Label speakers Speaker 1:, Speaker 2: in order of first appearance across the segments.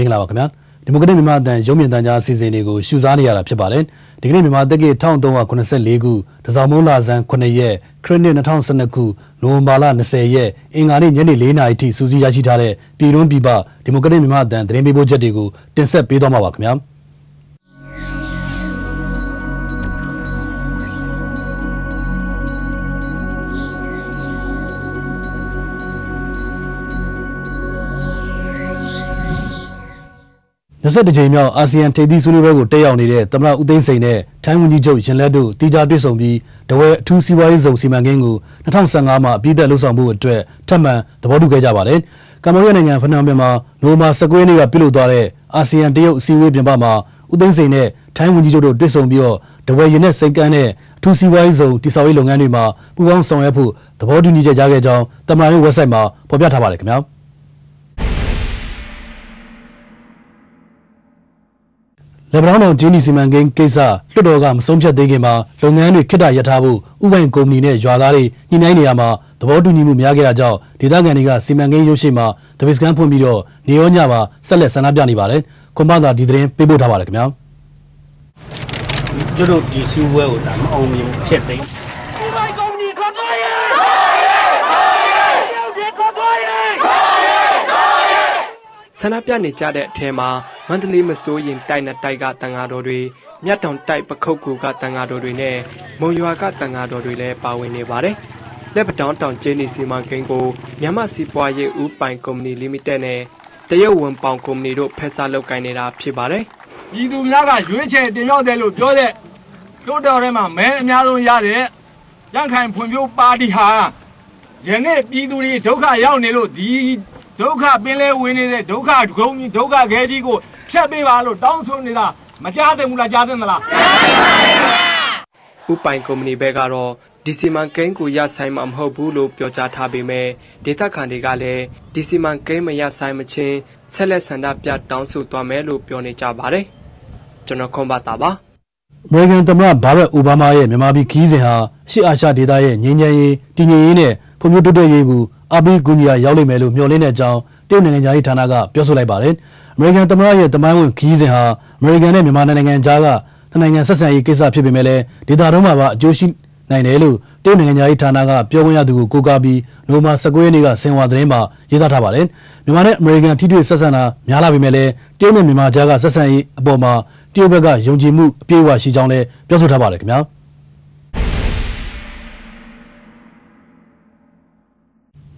Speaker 1: မင်္ဂလာပါခင်ဗျာဒီမိုကရက်မြန်မာအတန်ရုံးမြင့်တန်းကြားအစီအစဉ်တွေကိုရှုစားနေရတာဖြစ်ပါတယ်ဒီကနေ့မြန်မာတက္ကီ1384ခုတစောင်းမိုးလာဇန်9ရက်ခရစ်နှစ်2012ခုနိုဝင်ဘာလ20ရက်အင်္ဂါနေ့ညနေ4နာရီထိစူးစီးရရှိထားတဲ့ပြည်တွင်းပြည်ပဒီမိုကရက်မြန်မာအတန်သတင်းပေးပို့ချက်တွေကိုတင်ဆက်ပေးသွားမှာပါခင်ဗျာ 22ကြိမ်မြောက်အာဆီယံထိပ်သီးဆွေးနွေးပွဲကိုတက်ရောက်နေတဲ့သမ္မတဦးသိန်းစိန်နဲ့ထိုင်းဝန်ကြီးချုပ်ရင်လက်တို့တီကြားတွေ့ဆုံပြီးတဝဲအထူးစီးပွားရေးဇုံစီမံကိန်းကို2015မှာအပြည့်အသက်လှုပ်ဆောင်မှုအတွက်ထပ်မံသဘောတူခဲ့ကြပါတယ်။ကမ္ဘောဒီးယားနိုင်ငံဖနွမ်ပင်မှာနိုဝင်ဘာ19ရက်နေ့ကပြုလုပ်သွားတဲ့အာဆီယံတရုတ်အစည်းအဝေးပြင်ပမှာဦးသိန်းစိန်နဲ့ထိုင်းဝန်ကြီးချုပ်တို့တွေ့ဆုံပြီးတော့တဝဲရင်နဲ့စိတ်ကမ်းနဲ့အထူးစီးပွားရေးဇုံတိစောက်ရေးလုပ်ငန်းတွေမှာပူးပေါင်းဆောင်ရွက်ဖို့သဘောတူညီချက်ကြားခဲ့ကြောင်းသမ္မတရဲ့ website မှာဖော်ပြထားပါတယ်ခင်ဗျာ။ လက်ဗရောင်းတောင်ဂျင်းနီစီမံကိန်းကိစ္စလွှတ်တော်ကမဆုံးဖြတ်သေးခင်မှာလုပ်ငန်းတွေခက်တာရပ်ထားဖို့ဥပိုင်ကုမ္ပဏီနဲ့ရွာသားတွေညှိနှိုင်းနေရမှာသဘောတူညီမှုများခဲ့တာကြောင့်ဒေသခံတွေကစီမံကိန်းရုပ်ရှင်မှာတပိစကန်ဖွင့်ပြီးတော့နေရောညပါဆက်လက်ဆန္ဒပြနေပါတယ်ခွန်မသာဒီသတင်းပေးပို့ထားပါတယ်ခင်ဗျာ
Speaker 2: ကျတို့ဒီစီးပွဲကိုဒါမအောင်မြင်ဖြစ်သိ
Speaker 3: ဆန္ဒပြနေကြတဲ့အထဲမှာ မန္တလေးမစိုးရင်တိုက်နဲ့တိုက်ကတန်ဃာတော်တွေမြတ်တောင်တိုက်ပခုတ်ကူကတန်ဃာတော်တွေနဲ့မုံရွာကတန်ဃာတော်တွေလည်းပါဝင်နေပါတယ်။လက်ပတောင်းတောင်ကျင်းနေစီမံကိန်းကိုမြန်မာစီပွားရေးဦးပိုင်ကုမ္ပဏီလိမိတက်နဲ့တရုတ်ဝန်ပေါင်ကုမ္ပဏီတို့ဖက်စားလုပ်ကိုင်နေတာဖြစ်ပါတယ်။
Speaker 4: ပြည်သူများကရွေးချယ်တင်မြှောက်တယ်လို့ပြောတဲ့တို့တော်ထဲမှာမဲအများဆုံးရတဲ့ရန်ခိုင်ဖွံ့ဖြိုးပါတီဟာယနေ့ပြည်သူတွေဒုက္ခရောက်နေလို့ဒီဒုက္ခပင်လဲဝင်နေတဲ့ဒုက္ခဂုံကြီးဒုက္ခခဲကြီးကို ဖြတ်ပေးပါလို့တောင်းဆိုနေတာမကြားသင့်ဘူးလားကြားသင့်သလား
Speaker 3: ဥပိုင်ကုမ္ပဏီဘက်ကတော့ဒီစီမံကိန်းကိုရဆိုင်မှာမဟုတ်ဘူးလို့ပြောကြားထားပေမဲ့ဒေသခံတွေကလည်းဒီစီမံကိန်းမရဆိုင်မချင်းဆက်လက်ဆန္ဒပြတောင်းဆိုသွားမယ်လို့ပြောနေကြပါတယ်ကျွန်တော်ခွန်ပါတာပါ
Speaker 1: အမေရိကန်သမ္မတဘာရက်အိုဘားမားရဲ့မြန်မာပြည်ခီးစဉ်ဟာအရှိအာရှဒေသရဲ့ငြိမ်းချမ်းရေးတည်ငြိမ်ရေးနဲ့ဖွံ့ဖြိုးတိုးတက်ရေးကိုအပိကူညီရာရောက်လိမ့်မယ်လို့မျှော်လင့်တဲ့အကြောင်းတရုတ်နိုင်ငံသားရေးဌာနကပြောဆိုလိုက်ပါတယ်။ အမေရိကန်သမ္မတရဲ့တမိုင်းဝင်ခီးစဉ်ဟာအမေရိကန်နဲ့မြန်မာနိုင်ငံကြားကနှစ်နိုင်ငံဆက်ဆံရေးကိစ္စဖြစ်ပေမဲ့လည်းဒေသတွင်းမှာပါအကျိုးရှိနိုင်တယ်လို့တရုတ်နိုင်ငံသားရေးဌာနကပြောခွင့်ရသူကိုကိုးကားပြီးနိုဝင်ဘာ19ရက်နေ့ကဆင်ဟွာသတင်းမှာရေးသားထားပါတယ်။မြန်မာနဲ့အမေရိကန်ထိတွေ့ဆက်ဆံတာများလာပေမဲ့လည်းတရုတ်နဲ့မြန်မာကြားကဆက်ဆံရေးအပေါ်မှာတရုတ်ဘက်ကယုံကြည်မှုအပြည့်အဝရှိကြောင်းလည်းပြောဆိုထားပါတယ်ခင်ဗျာ။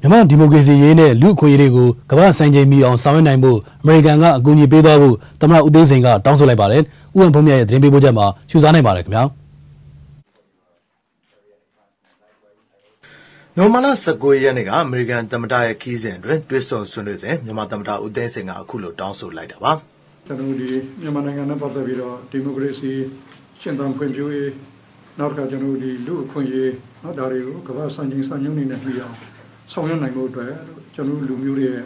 Speaker 1: မြန်မာဒီမိုကရေစီရေးနဲ့လူ့အခွင့်အရေးတွေကိုကမ္ဘာ့စံချိန်မီအောင်ဆောင်ရွက်နိုင်ဖို့အမေရိကန်ကအကူအညီပေးသွားဖို့သမ္မတဦးသိန်းစိန်ကတောင်းဆိုလိုက်ပါတယ်။ဥပန်ဖုံးမြတ်ရဲ့သတင်းပေးပို့ချက်မှာရှုစားနိုင်ပါတယ်ခင်ဗျာ။
Speaker 5: နိုဝင်ဘာလ19ရက်နေ့ကအမေရိကန်သမ္မတရဲ့ခီးစဉ်အတွင်းတွစ်ဆုံဆွေးနွေးစဉ်မြန်မာသမ္မတဦးသိန်းစိန်ကအခုလိုတောင်းဆိုလိုက်တာပါ
Speaker 6: ကျွန်တော်တို့ဒီမြန်မာနိုင်ငံနဲ့ပတ်သက်ပြီးတော့ဒီမိုကရေစီရှင်သန်ဖွံ့ဖြိုးရေးနောက်တစ်ခါကျွန်တော်တို့ဒီလူအခွင့်အရေးနော်ဒါတွေကိုကမ္ဘာစံချိန်စံညွှန်းနေနဲ့ပြီးအောင် ဆောင်ရွက်နိုင်ဖို့အတွက်ကျွန်တော်တို့လူမျိုးတွေရဲ့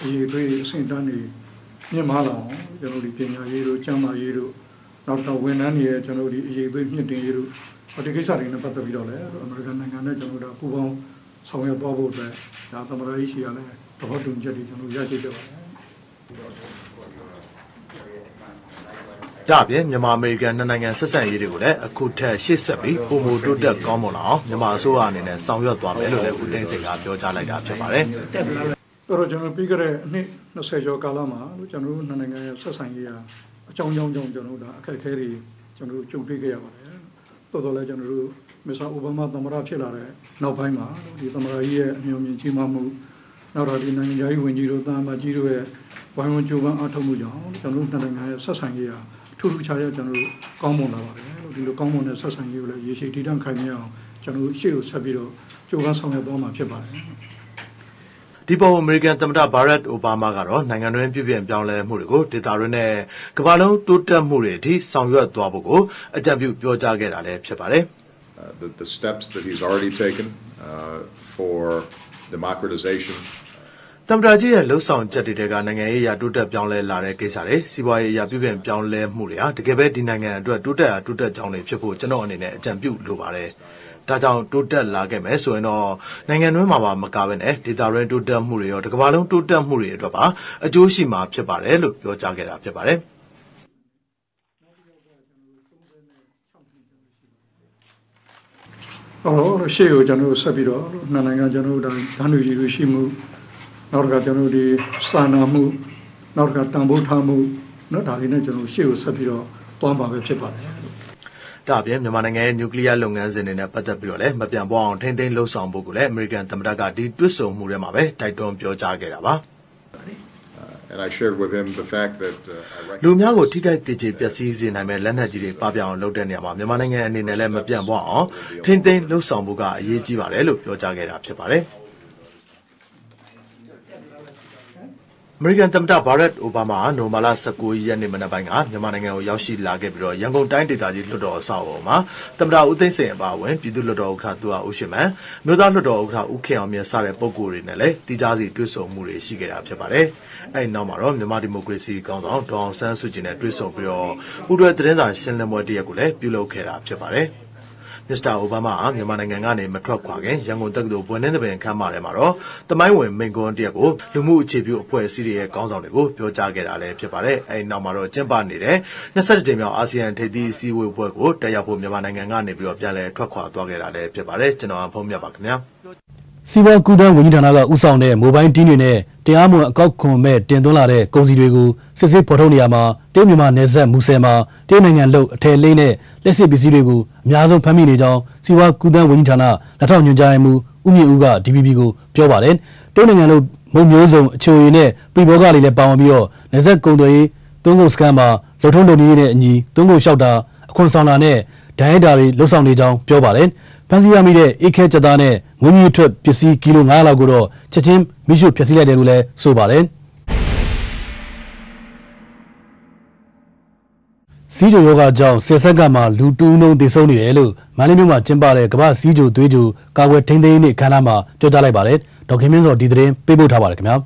Speaker 6: အရေးအသွေးအဆင့်တန်းတွေမြင့်မားလာအောင်ကျွန်တော်တို့ဒီပညာရေးတို့ကျန်းမာရေးတို့နောက်တော့ဝန်ထမ်းတွေရဲ့ကျွန်တော်တို့ဒီအရေးအသွေးမြင့်တင်ရေးတို့ဒီကိစ္စတွေနဲ့ပတ်သက်ပြီးတော့လည်းအမေရိကန်နိုင်ငံနဲ့ကျွန်တော်တို့ပူးပေါင်းဆောင်ရွက်သွားဖို့အတွက်ဒါသမ္မတကြီးရှိရလဲသဘောတူညီချက်တွေကျွန်တော်ရရှိကြပါတယ်
Speaker 5: ဒါ့အပြင်မြန်မာအမေရိကန်နှစ်နိုင်ငံဆက်ဆံရေးတွေကိုလည်းအခုထက်ရှေ့ဆက်ပြီးပုံမတိုးတက်ကောင်းမွန်လာအောင်မြန်မာအစိုးရအနေနဲ့ဆောင်ရွက်သွားမယ်လို့လည်းဦးသိန်းစိန်ကပြောကြားလိုက်တာဖြစ်ပါတယ်
Speaker 6: အဲ့တော့ကျွန်တော်ပြီးခဲ့တဲ့အနှစ်20ကျော်ကာလမှာလို့ကျွန်တော်တို့နှစ်နိုင်ငံရဲ့ဆက်ဆံရေးဟာအကြောင်းကြောင်းကြောင့်ကျွန်တော်တို့ဒါအခက်အခဲတွေကျွန်တော်တို့ကြုံတွေ့ခဲ့ရပါတယ်။တော်တော်လည်းကျွန်တော်တို့မစ္စတာအိုဘားမားသမ္မတဖြစ်လာတဲ့နောက်ပိုင်းမှာဒီသမ္မတကြီးရဲ့အမြင်မြင်ကြီးမားမှုနောက်တော့ဒီနိုင်ငံရေးဝန်ကြီးတို့တာမကြီးတို့ရဲ့ဝိုင်းဝန်းကြိုးပမ်းအားထုတ်မှုကြောင့်ကျွန်တော်တို့နှစ်နိုင်ငံရဲ့ဆက်ဆံရေးဟာ ထူးထူးခြားခြားကျွန်တော်တို့ကောင်းမွန်လာပါတယ်လို့ဒီလိုကောင်းမွန်တဲ့ဆက်ဆံရေးကိုလည်းရေရှည်တည်တံ့ခိုင်မြဲအောင်ကျွန်တော်တို့ရှေ့ကိုဆက်ပြီးတော့ကြိုးပမ်းဆောင်ရွက်သွားမှာဖြစ်ပါတယ်။
Speaker 5: ဒီပေါ်အမေရိကန်သမ္မတဘာရက်အိုဘားမားကတော့နိုင်ငံတွင်းပြည်ပြင်ပြောင်းလဲမှုတွေကိုဒေသတွင်းနဲ့ကမ္ဘာလုံးတိုးတက်မှုတွေအထိဆောင်ရွက်သွားဖို့ကိုအကြံပြုပြောကြားခဲ့တာလည်းဖြစ်ပါတယ်
Speaker 7: uh, the, the steps that he's already taken uh, for democratization
Speaker 5: သမ္မတကြီးရဲ့လှုပ်ဆောင်ချက်တွေတဲကနိုင်ငံရေးအရာတိုးတက်ပြောင်းလဲလာတဲ့ကိစ္စတွေစီးပွားရေးအရာပြည်ပြင်ပြောင်းလဲမှုတွေဟာတကယ်ပဲဒီနိုင်ငံအတွက်တိုးတက်အားတိုးတက်ကြောင်းတွေဖြစ်ဖို့ကျွန်တော်အနေနဲ့အကြံပြုလိုပါတယ်ဒါကြောင့်တိုးတက်လာခဲ့မယ်ဆိုရင်တော့နိုင်ငံတွင်းမှာပါမကဘဲနဲ့ဒေသတွင်းတိုးတက်မှုတွေရောတစ်ကမ္ဘာလုံးတိုးတက်မှုတွေအတွက်ပါအကျိုးရှိမှာဖြစ်ပါတယ်လို့ပြောကြားခဲ့တာဖြစ်ပါတယ်
Speaker 6: အဲ့တော့ရှေ့ကိုကျွန်တော်တို့ဆက်ပြီးတော့နှစ်နိုင်ငံကျွန်တော်တို့ဒါဓာတ်လူကြီးလူရှိမှု နောက်တစ်ခါကျွန်တော်တို့ဒီစာနာမှုနောက်တစ်ခါတန်ဖိုးထားမှုเนาะဒါလေးနဲ့ကျွန်တော်တို့ရှေ့ကိုဆက်ပြီးတော့တွားမှာပဲဖြစ်ပါတယ်
Speaker 5: ဒါအပြင်မြန်မာနိုင်ငံရဲ့နျူကလ িয়ারလုပ်ငန်းစဉ်တွေနဲ့ပတ်သက်ပြီးတော့လည်းမပြောင်းပွားအောင်ထိမ့်သိမ်းလှုပ်ဆောင်ဖို့ကိုလည်းအမေရိကန်သမ္မတကဒီတွစ်ဆုံမှုထဲမှာပဲတိုက်တွန်းပြောကြားခဲ့တာပါ
Speaker 7: And I shared with him the fact that uh, I recognize
Speaker 5: လူများကိုထိခိုက်ဒေကျေပျက်စီးစေနိုင်မဲ့လက်နက်ကြီးတွေပပျောက်အောင်လုပ်တဲ့နေရာမှာမြန်မာနိုင်ငံအနေနဲ့လည်းမပြန့်ပွားအောင်ထိမ့်သိမ်းလှုပ်ဆောင်ဖို့ကအရေးကြီးပါတယ်လို့ပြောကြားခဲ့တာဖြစ်ပါတယ်။ American သမ္မတဘာရက်အိုဘားမားနိုမာလာ19ရက်နေ့မနက်ပိုင်းကမြန်မာနိုင်ငံကိုရောက်ရှိလာခဲ့ပြီးတော့ရန်ကုန်တိုင်းဒေသကြီးလွှတ်တော်အဆောက်အအုံမှာသမ္မတဦးသိန်းစိန်အပါအဝင်ပြည်သူ့လွှတ်တော်ဥက္ကဋ္ဌသူဟာဦးရှိမန်မြို့သားလွှတ်တော်ဥက္ကဋ္ဌဦးခင်အောင်မြတ်စတဲ့ပုဂ္ဂိုလ်တွေနဲ့လည်းတီးခြားစီတွေ့ဆုံမှုတွေရှိခဲ့တာဖြစ်ပါတယ်။အဲဒီနောက်မှာတော့မြန်မာဒီမိုကရေစီကောင်ဆောင်ဒေါအောင်ဆန်းစုကြည်နဲ့တွေ့ဆုံပြီးတော့ပူးတွဲသတင်းစာရှင်းလင်းပွဲတစ်ရက်ကိုလည်းပြုလုပ်ခဲ့တာဖြစ်ပါတယ်။ မစ္စတာအိုဘားမားဟာမြန်မာနိုင်ငံကနေမထွက်ခွာခင်ရန်ကုန်တက္ကသိုလ်ဘွယ်နှင်းသဘင်ခမ်းမထဲမှာတော့တမိုင်းဝင်မိန့်ခွန်းတစ်ရက်ကိုလူမှုအခြေပြုအဖွဲ့အစည်းတွေရဲ့ခေါင်းဆောင်တွေကိုပြောကြားခဲ့တာလည်းဖြစ်ပါတယ်။အဲဒီနောက်မှာတော့ကျင်းပနေတဲ့27ကြိမ်မြောက်အာဆီယံထိပ်သီးအစည်းအဝေးပွဲကိုတက်ရောက်ဖို့မြန်မာနိုင်ငံကနေပြီးတော့ပြန်လည်ထွက်ခွာသွားခဲ့တာလည်းဖြစ်ပါတယ်။ကျွန်တော်အဖုံးမြတ်ပါခင်ဗျာ။
Speaker 1: စီးပွားကူးသန်းဝန်ကြီးဌာနကဥဆောင်တဲ့မိုဘိုင်းတင်းတွေနဲ့တရားမဝင်အကောက်ခွန်မဲ့တင်သွင်းလာတဲ့ကုန်စည်တွေကိုစစ်ဆေးဖော်ထုတ်နေရမှာတရုတ်မြန်မာနယ်စပ်မူဆယ်မှာတရုတ်နိုင်ငံလှုပ်အထည်လိမ့်နဲ့လက်စစ်ပစ္စည်းတွေကိုအများဆုံးဖမ်းမိနေကြောင်းစီးပွားကူးသန်းဝန်ကြီးဌာနလက်ထောက်ညွှန်ကြားရေးမှူးဦးမြင့်ဦးက DPP ကိုပြောပါတယ်တရုတ်နိုင်ငံလှုပ်မုံမျိုးစုံအချိုရည်နဲ့ပြည်ဘောကလေးလည်းပါဝင်ပြီးတော့နယ်စပ်ကုန်သွယ်ရေးသွင်းကုန်စကန်မှာလှုပ်ထုံးလုပ်နည်းနဲ့အညီသွင်းကုန်လျှောက်တာအခွန်ဆောင်တာနဲ့ဒဏ်ရိုက်တာတွေလှုပ်ဆောင်နေကြောင်းပြောပါတယ် ဖန်စီရမိတဲ့အိတ်ခဲချက်သားနဲ့ငွေမြူထွက်ပစ္စည်းကီလို900လောက်ကိုတော့ချက်ချင်းမိရှုဖျက်ဆီးလိုက်တယ်လို့လည်းဆိုပါတယ်စီးကြိုယောဂကြောင့်ဆယ်ဆက်ကမှလူတူးနှုံသေဆုံးနေတယ်လို့မန္တလေးမြို့မှာကျင်းပတဲ့ကမ္ဘာစီးကြိုသွေးကြိုကာကွယ်ထိန်းသိမ်းရေးနေ့အခမ်းအနားမှာပြောကြားလိုက်ပါတယ်ဒေါက်ခင်မင်းစောဒီသတင်းပေးပို့ထားပါတယ်ခင်ဗျာ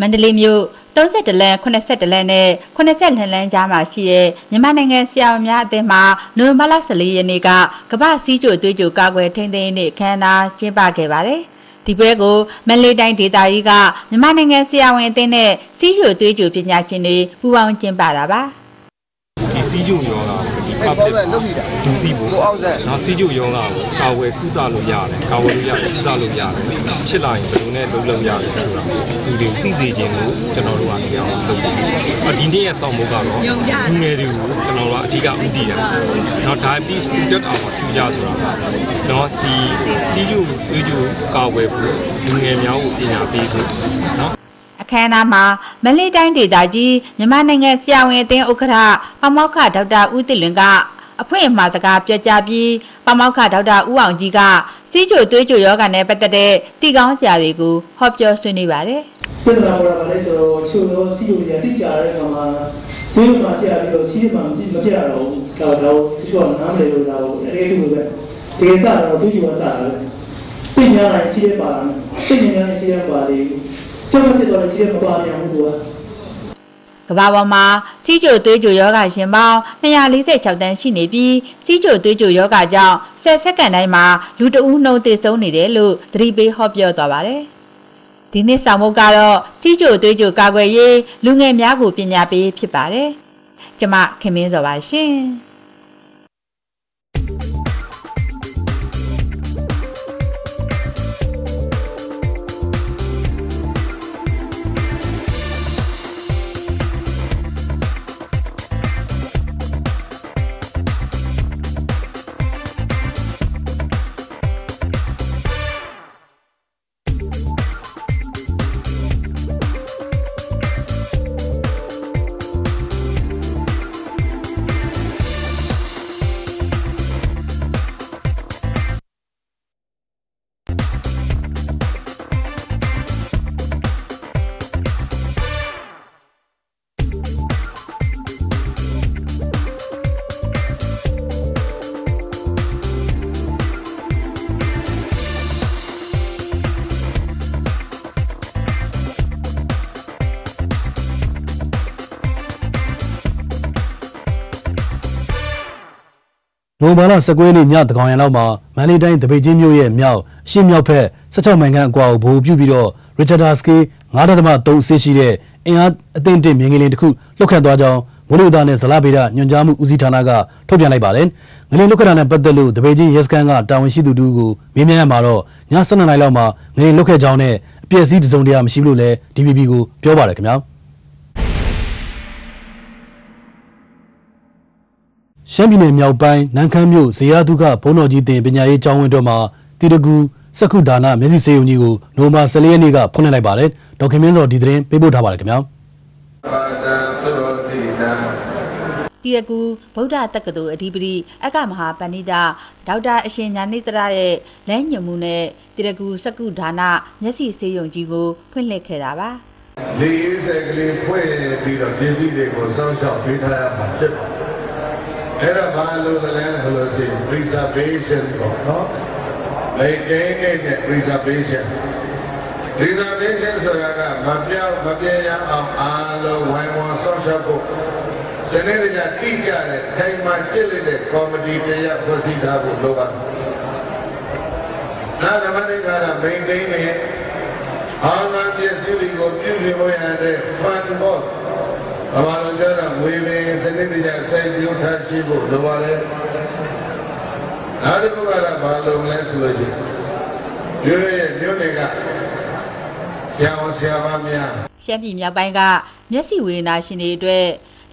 Speaker 8: မန္တလေးမြို့ 32လမ်း82လမ်းနဲ့82လမ်းကြားမှာရှိတဲ့မြန်မာနိုင်ငံဆရာဝန်များအသင်းမှနိုဝင်ဘာလ14ရက်နေ့ကကမ္ဘာစည်းကြိုသွေးကြိုကာကွယ်ထိန်းသိမ်းရေးနေ့အခမ်းအနားကျင်းပခဲ့ပါတယ်။ဒီပွဲကိုမန္တလေးတိုင်းဒေသကြီးကမြန်မာနိုင်ငံဆရာဝန်အသင်းနဲ့စီးကြိုသွေးကြိုပညာရှင်တွေပူးပေါင်းကျင်းပတာပါ။
Speaker 9: ဒီစီးကျုံယော ဂါကိုဒီ public ဒုတိဖို့နော်စီးကျုံယောဂါကိုကာဝယ်ကုသလို့ရတယ်ကာဝယ်လို့ရတယ်ကုသလို့ရတယ်ဖြစ်လာရင်ဘယ်လိုနဲ့လုပ်လို့ရတယ်ဆိုတာဒီတွေသိစေခြင်းလို့ကျွန်တော်တို့ကတရားအောင်လုပ်တယ်အဒီနေ့ရဲ့ဆောင်မှုကတော့လူငယ်တွေကိုကျွန်တော်တို့ကအဓိကဥတည်ရတယ်နော် diabetes protect our future ဆိုတာကနော်စီစီးကျုံတွေးကျုံကာဝယ်ဖို့လူငယ်များကိုပညာပေးဖို့နော်
Speaker 8: အခမ်းအနားမှာမလေးတိုင်းဒေသကြီးမြန်မာနိုင်ငံဆရာဝန်အသင်းဥက္ကဋ္ဌပမောက္ခဒေါက်တာဦးတည်လွင်ကအဖွင့်အမှာစကားပြောကြားပြီးပမောက္ခဒေါက်တာဦးအောင်ကြီးကစီးချိုသွေးချိုယောဂါနဲ့ပတ်သက်တဲ့တည်ကောင်းဆရာတွေကိုဟောပြောဆွေးနွေးပါတယ်
Speaker 10: ပြဿနာပေါ်လာပါလေဆိုတော့ချို့တော့စီးလို့ရတိကျတဲ့ခါမှာဒီလိုမှဆရာပြီးတော့စီးရမှမပြရတော့ဘူးဒါတော့ဒီလိုနားမလည်လို့ဒါကိုအဲ့ဒီလိုပဲဒီစတော့သူ့ယူဝစားတယ်ပြင်များတိုင်းစီးရပါလားပြင်များတိုင်းစီးရပါလေ ကျောင်းဖြစ်တော့စီးရမပါပြန်ဘူးသူက
Speaker 8: ကမ္ဘာပေါ်မှာစီးချိုသွေးချိုယောဂရှင်ပေါင်း246တန်းရှိနေပြီးစီးချိုသွေးချိုယောဂကြောင့်10စက္ကန့်တိုင်းမှာလူတဦးနှုန်းသေဆုံးနေတယ်လို့သတိပေးဟောပြောသွားပါတယ်။ဒီနေ့ဆောင်မုတ်ကတော့စီးချိုသွေးချိုကာကွယ်ရေးလူငယ်များကိုပညာပေးဖြစ်ပါတယ်။ကျမခင်မင်းစောပါရှင်။
Speaker 1: နိုဝင်ဘာလ19ရက်နေ့ညတကောင်ရံလောက်မှာမန္တလေးတိုင်းတပိတ်ချင်းမြို့ရဲ့မြောက်အရှေ့မြောက်ဘက်16မိုင်ခန့်အကွာကိုဗဟိုပြုပြီးတော့ Richard Sky 9.3အဆင့်ရှိတဲ့အင်အားအသင့်တင့်မြင်းကလေးတစ်ခုလွတ်ခတ်သွားကြောင်းမိုးလေဝသနဲ့ဇလဗေဒညွှန်ကြားမှုဦးစီးဌာနကထုတ်ပြန်လိုက်ပါတယ်။ငလင်လွတ်ခတ်တာနဲ့ပတ်သက်လို့တပိတ်ချင်းရဲစခန်းကတာဝန်ရှိသူတူကိုမေးမြန်းရမှာတော့ည12နာရီလောက်မှာငလင်လွတ်ခတ်ကြောင်းနဲ့အပြည့်အစည်းတစုံတရာမရှိဘူးလို့လည်း DPP ကိုပြောပါတယ်ခင်ဗျာ။ ရှမ်းပြည်နယ်မြောက်ပိုင်းနန်းခမ်းမြို့ဇေယျဒုက္ခဘုံတော်ကြီးတင်ပညာရေးကျောင်းဝင်းတော်မှာတီတကူစက္ခုဒါနမျက်စိစေယုံကြီးကိုနိုမာ14ရက်နေ့ကဖွင့်လှစ်လိုက်ပါတယ်ဒေါက်ခင်မင်းစောဒီသတင်းပေးပို့ထားပါတယ်ခင်ဗျာ
Speaker 8: တီရကူဗုဒ္ဓတက္ကသိုလ်အဓိပတိအကမဟာပဏိတဒေါက်တာအရှင်ညာနေတရရဲ့လဲညွန်မှုနဲ့တီရကူစက္ကုဒါနမျက်စိစေယုံကြီးကိုဖွင့်လှစ်ခဲ့တာပါ
Speaker 11: လေရေးစက်ကလေးဖွင့်ပြီးတော့ပစ္စည်းတွေကိုစောင့်ရှောက်ပေးထားရမှာဖြစ်ပါတယ်။ အဲ့ဒါဘာလို့လဲဆိုလို့ရှိရင် preservation ပေါ့နော်။ maintaining နဲ့ preservation preservation ဆိုတာကမပြောင်းမပြည့်ရအောင်အားလုံးဝိုင်းဝန်းစောင့်ရှောက်ဖို့စနေနေ့ကတိကျတဲ့ထိုင်မှကျစ်လိုက်တဲ့ committee တရားဖွဲ့စည်းထားဖို့လိုပါတယ်။နောက်ဓမ္မနိကာရ maintain နဲ့အာဏာပြည့်စုံကိုပြုလို့ရတဲ့ fund board ဘာမှလည်းပြောတာငွေပင်စနစ်တကျစိုက်ပျိုးထားရှိဖို့လိုပါတယ်။နောက်တစ်ခုကတော့ဘာလို့လဲဆိုလို့ရှိရင်မြို့ရဲ့မြို့နယ်ကဆရာဝန်ဆရာမများ
Speaker 8: ရှမ်းပြည်မြောက်ပိုင်းကမျက်စိဝေဒနာရှင်တွေအတွက်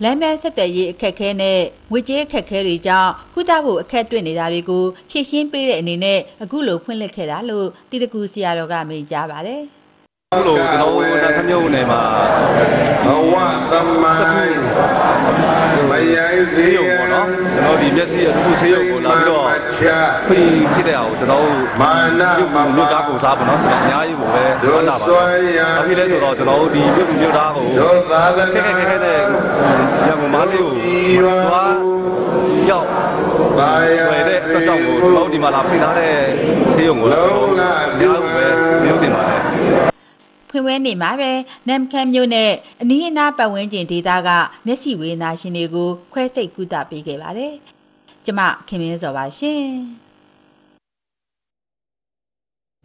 Speaker 8: လမ်းမဲဆက်သွယ်ရေးအခက်အခဲနဲ့ငွေကြေးအခက်အခဲတွေကြောင့်ကုသဖို့အခက်တွေ့နေတာတွေကိုဖြည့်ရှင်းပေးတဲ့အနေနဲ့အခုလိုဖွင့်လှစ်ခဲ့တာလို့တီတကူဆရာတော်ကမိန့်ကြားပါတယ်။
Speaker 12: အ ခုလိုကျွန်တော်တို့ဒါခမျိုးနယ်မှာ
Speaker 11: ဘဝသမိုင်းမယိုင်းစေ
Speaker 12: ဆေးရုံပေါ့နော်ကျွန်တော်ဒီမျက်စိအခုဆေးရုံကိုလာပြီးတော့ခွင့်ဖြစ်တဲ့အောင်ကျွန်တော်တို့
Speaker 11: မာနမမ
Speaker 12: မြို့သားကိုစားပေါ့နော်ကျွန်တော်အများကြီးကိုပဲဟောတာပါဘာဖြစ်လဲဆိုတော့ကျွန်တော်တို့ဒီမြို့မြို့သားကို
Speaker 11: တို့သာသ
Speaker 12: ခက်
Speaker 11: နာ
Speaker 12: ခက်ခက်ခက်တဲ့ရန်ကုန်မလေးကိုသွားရောက်
Speaker 11: ဘာယ
Speaker 12: ဝယ်တဲ့အတွက်ကြောင့်ကိုကျွန်တော်တို့ဒီမှာလာဖိထားတဲ့ဆေးရုံကိုလည်းကျွန်တော်တို့အများကြီးပဲကျေးဇူးတင်ပါတယ်
Speaker 8: ဖွင့်ပွဲနေ့မှာပဲနမ်ခမ်းမြို့နဲ့အနီးအနားပတ်ဝန်းကျင်ဒေသကမျက်စိဝေနာရှင်တွေကိုခွဲစိတ်ကူတာပေးခဲ့ပါတယ်။ကျမခင်မင်းစောပါရှင်။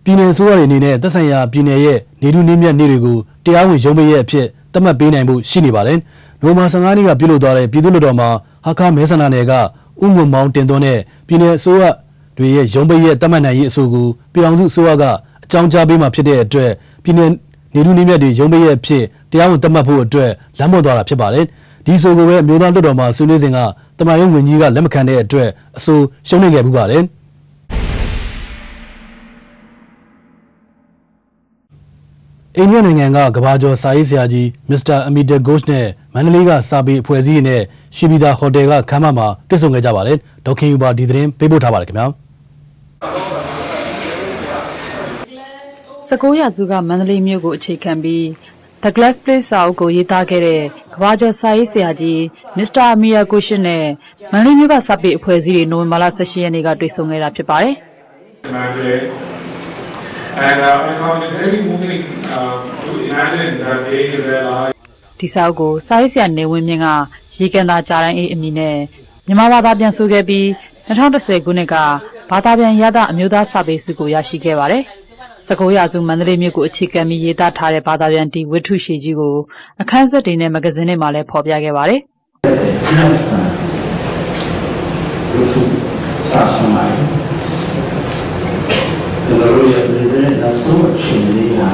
Speaker 1: ပြည်နယ်စိုးရအနေနဲ့သက်ဆိုင်ရာပြည်နယ်ရဲ့နေထူးနေမြတ်နေတွေကိုတရားဝင်ရုံးပိတ်ရဲ့အဖြစ်သတ်မှတ်ပေးနိုင်ဖို့ရှိနေပါတယ်။နိုမာ15နေ့ကပြုလုပ်သွားတဲ့ပြည်သူ့လွှတ်တော်မှာဟာခါမဲဆန္ဒနယ်ကဥငုံမောင်းတင်သွင်းတဲ့ပြည်နယ်အစိုးရတွေရဲ့ရုံးပိတ်ရဲ့တတ်မှတ်နိုင်ရေးအဆိုကိုပြည်အောင်စုအစိုးရကအကြောင်းကြားပေးမှဖြစ်တဲ့အတွက်ပြည်နယ် နေတူနေမြတ်တွေရုံးပေးရဲ့အဖြစ်တရားဝင်သတ်မှတ်ဖို့အတွက်လမ်းပေါ်သွားတာဖြစ်ပါတယ်။ဒီဆိုကိုပဲအမျိုးသားလွှတ်တော်မှာဆွေးနွေးစဉ်ကတမန်ရုံးဝင်ကြီးကလက်မခံတဲ့အတွက်အဆိုရှုံးနေခဲ့ပူပါတယ်။အိန္ဒိယနိုင်ငံကကဘာကျော်စာရေးဆရာကြီးမစ္စတာအမီတာဂို့ချ်နဲ့မန္တလေးကစာပေအဖွဲ့အစည်းနဲ့ရွှေပြည်သာဟိုတယ်ကခမ်းမမှာတွေ့ဆုံခဲ့ကြပါတယ်ဒေါက်ခင်ယူပါဒီသတင်းပေးပို့ထားပါတယ်ခင်ဗျာ
Speaker 13: 19ရာစုကမန္တလေးမြို့ကိုအခြေခံပြီး The Glass Place စာအုပ်ကိုရေးသားခဲ့တဲ့ကဘာကျော်စာရေးဆရာကြီးမစ္စတာအမီယာကိုရှင်နဲ့မန္တလေးမြို့ကစာပေအဖွဲ့အစည်းတွေနိုဝင်ဘာလ18ရက်နေ့ကတွေ့ဆုံခဲ့တာဖြစ်ပါတယ်
Speaker 14: And uh, I found it very moving uh, to imagine that day in their life.
Speaker 13: ဒီစာအုပ်ကိုစာရေးဆရာနေဝင်းမြင့်ကရေကန်သာကြာတိုင်းအေးအမည်နဲ့မြန်မာဘာသာပြန်ဆိုခဲ့ပြီး2010ခုနှစ်ကဘာသာပြန်ရသအမျိုးသားစာပေစုကိုရရှိခဲ့ပါတယ်။ စကိုးရာစုမန္တလေးမြို့ကိုအခြေခံပြီးရေးသားထားတဲ့ဘာသာပြန်ဒီဝိထုရှည်ကြီးကိုအခန်းဆက်တွေနဲ့မဂဇင်းတွေမှာလည်းဖော်ပြခဲ့ပါတယ်
Speaker 15: ကျွန်တော်တို့ရဲ့ပြည်စတဲ့နောက်ဆုံးအချိန်လေးဟာ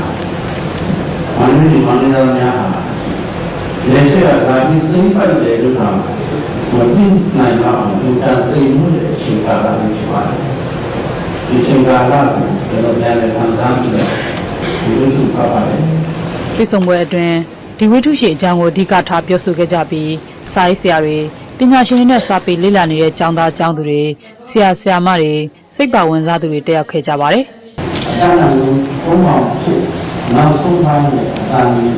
Speaker 15: မန္တလေးမန္တလေးသားများဟာလက်ရှိကဒါပြီးသိမ့်ပိုက်တယ်လို့ថាမသိနိုင်တော့ဒီတန်သိမှုတဲ့အချိန်ကာလလေးဖြစ်ပါတယ် ဒီအချိန်ကာလကိုကျွန်တော်ပြန်လည်ခံစားပြီးတော့ဒီလိုသူပါပါတယ်။
Speaker 13: တွေ့ဆုံပွဲအတွင်းဒီဝိထုရှည်အကြောင်းကိုအဓိကထားပြောဆိုခဲ့ကြပြီးစာရေးဆရာတွေပညာရှင်တွေနဲ့စာပေလေ့လာနေတဲ့ကျောင်းသားကျောင်းသူတွေဆရာဆရာမတွေစိတ်ပါဝင်စားသူတွေတက်ရောက်ခဲ့ကြပါတယ်။
Speaker 15: အတန်းအလုံးဘုံအောင်ဖြစ်နောက်ဆုံးထားတဲ့အတန်းကြီး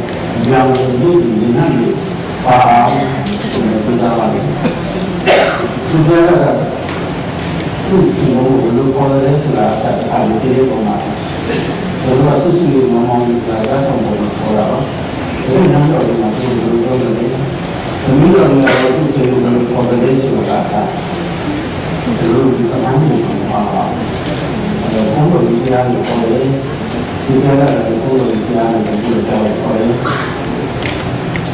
Speaker 15: ရောင်ရုပ်ဒီနေ့ပါအောင်ဆိုတော့ပြသပါမယ်။သူကလည်း သူ့ကိုဘယ်လိုခေါ်လဲဆိုတာအတူတူပုံမှာဆိုတော့သူစီမောင်မောင်ကလည်းတော့ဘယ်လိုခေါ်တာပါ။ဒီနောက်တော့ဒီမှာသူ့ကိုပြောတယ်။ဒီလိုမျိုးတော့သူ့ကိုဘယ်လိုခေါ်လဲဆိုတာကတို့ဒီသမိုင်းကိုပါပါအဲဘုံတော်ကြီးတရားကိုခေါ်တယ်ဒီကရတဲ့ဘုံတော်ကြီးတရားကိုပြောကြတယ်ခေါ်တယ်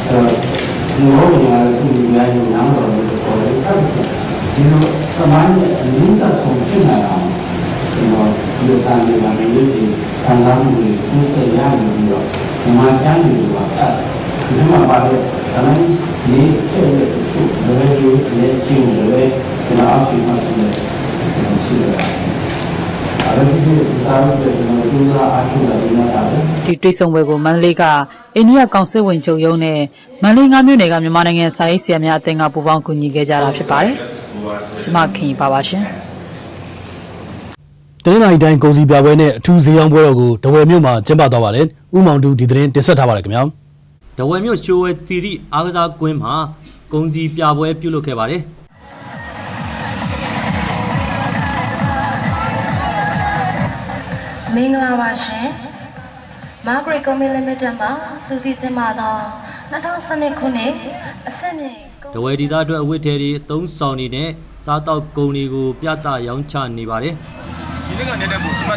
Speaker 15: အဲဒီလိုမျိုးလည်းသူများကိုနားတော်ကိုခေါ်တယ်ဒီလိုသမိုင်းရဲ့အနည်းဆုံးဖြစ်လာအောင်ဒီတော့ဒီလိုတာနေပါလေဒီ ခံစားမှုတွေသူ့ဆက်ရနေပြီးတော့ဒီမှာကျမ်းတွေပါအဲ့ဒီမှာပါတဲ့ဒါလည်းဒီချက်ရဲ့သူ့လည်းဒီလည်းချင်းလည်းဒီမှာအဖြစ်မှရှိတယ်ရှိတယ်အဲ့ဒီဒီစားတဲ့ဒီမှာသူကအားထုတ်တာဒီမှာတာပဲ
Speaker 13: ဒီတွေ့ဆုံပွဲကိုမန္တလေးကအိန္ဒိယကောင်စစ်ဝင်ချုပ်ရုံးနဲ့မန္တလေးငါးမြို့နယ်ကမြန်မာနိုင်ငံစာရေးဆရာများအသင်းကပူးပေါင်းကူညီခဲ့ကြတာဖြစ်ပါတယ်။ကျွန်မခင်ပါပါရှင်။
Speaker 1: တနင်္လာရီတိုင်းကုန်စည်ပြပွဲနဲ့အထူးဈေးရောင်းပွဲတော်ကိုတဝယ်မြို့မှာကျင်းပသွားပါတယ်။ဥမောင်တူဒီသတင်းတင်ဆက်ထားပါတယ်ခင်ဗျာ။
Speaker 16: ဒဝယ်မြို့ရှိုးဝဲတီရီအားကစားကွင်းမှာဂုံစီပြပွဲပြုလုပ်ခဲ့ပါတယ်
Speaker 17: မင်္ဂလာပါရှင်။ Margaret Company Limited မှာစူးစီးခြင်းမှာတော့2012ခုနှစ်အဆင့်မြင့်
Speaker 16: ဒဝယ်ဒေသအတွက်အဝတ်ထဲတွေအသုံးဆောင်တွေနဲ့စားတောက်ကုန်တွေကိုပြသရောင်းချနေပါတယ်
Speaker 4: ဒီနေ့ကနေတက်ဖို့စမှ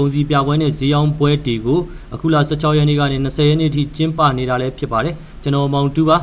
Speaker 4: ကြတယ်
Speaker 16: ဂုံစီပြပွဲနဲ့ဈေးရောင်းပွဲတွေကိုအခုလ16ရက်နေ့ကနေ20ရက်နေ့ထိကျင်းပနေတာလည်းဖြစ်ပါတယ်ကျွန်တော်မောင်တူပါ